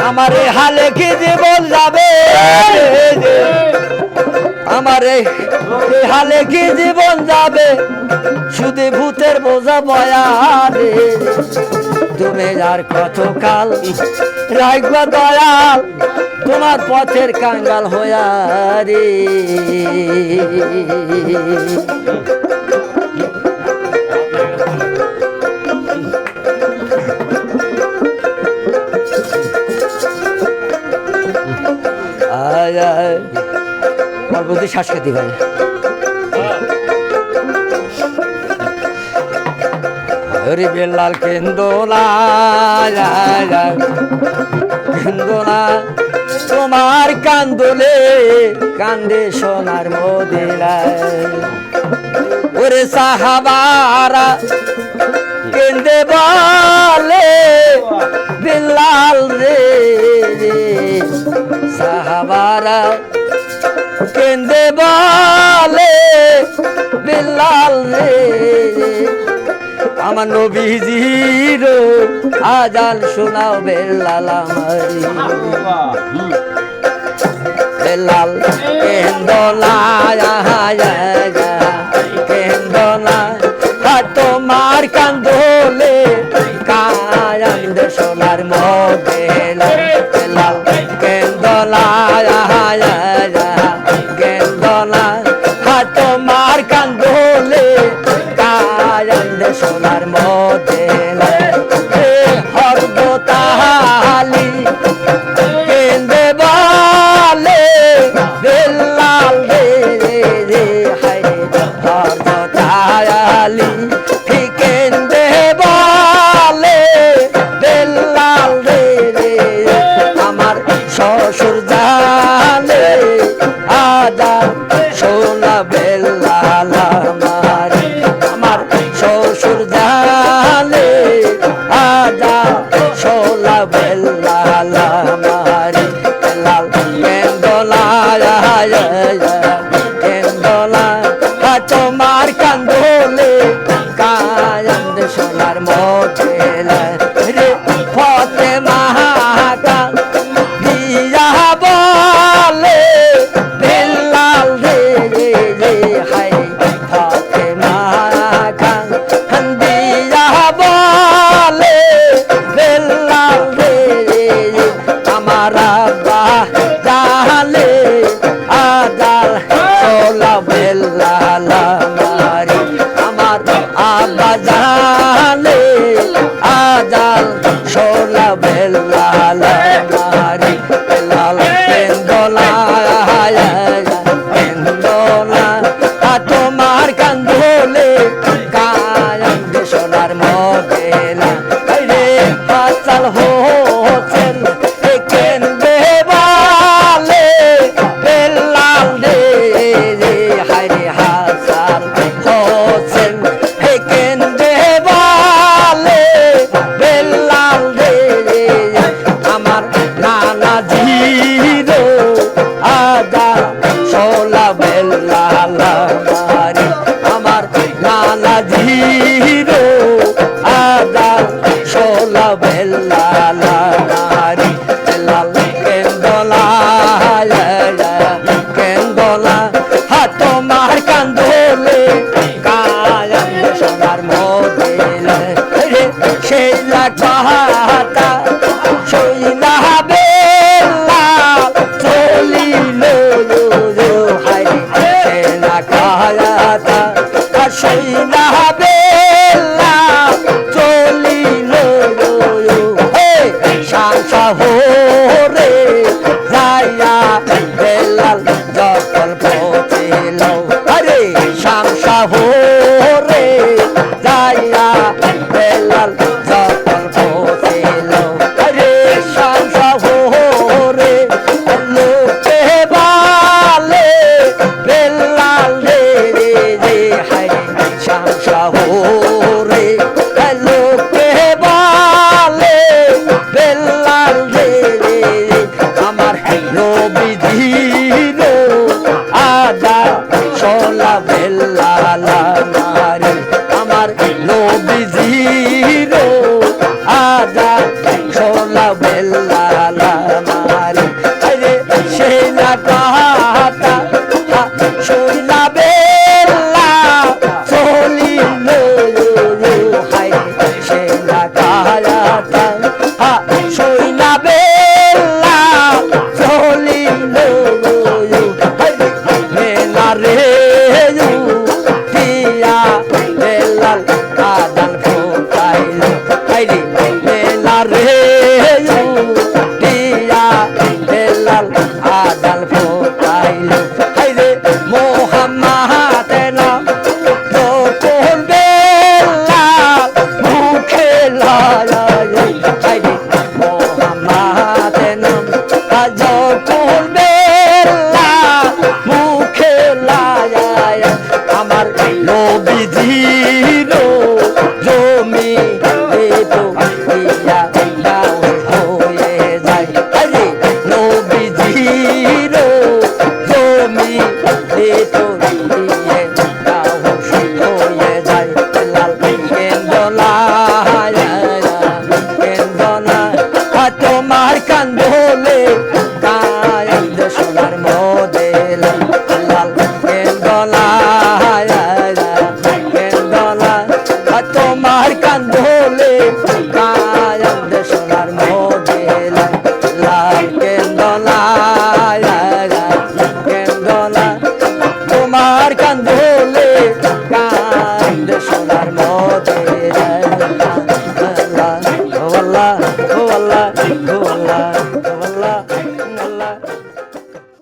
আমার হালে কি জীবন যাবে? আমার হালে কি জীবন যাবে? শুধু ভূতের বোঝা বয়ালে তুমি আর কতকাল রাখবা দয়াল তোমার পথের কাঙ্গাল হয়ারে প্রতি সাংস্কৃতি ভাই হরি বেলাল কেন্দোলা তোমার কান্দলে, কান্দে সোনার মদিনায়। ওরে সাহাবারা, কেন্দে বলে, বেলাল রে। সাহাবারা বেঁধে বলে, বেলাল রে। আমার নবীজির আজান শোনাও বেলাল আমারি। বেলাল কেন্দলা কেন্দলা তোমার কান্দলে কায়াম সোনার মা দে না Adalpa. তোমার কান্দলে কায়ন্দ সোনার মদেল লাল কেন্দলা কেন্দলা কেন কান্দলে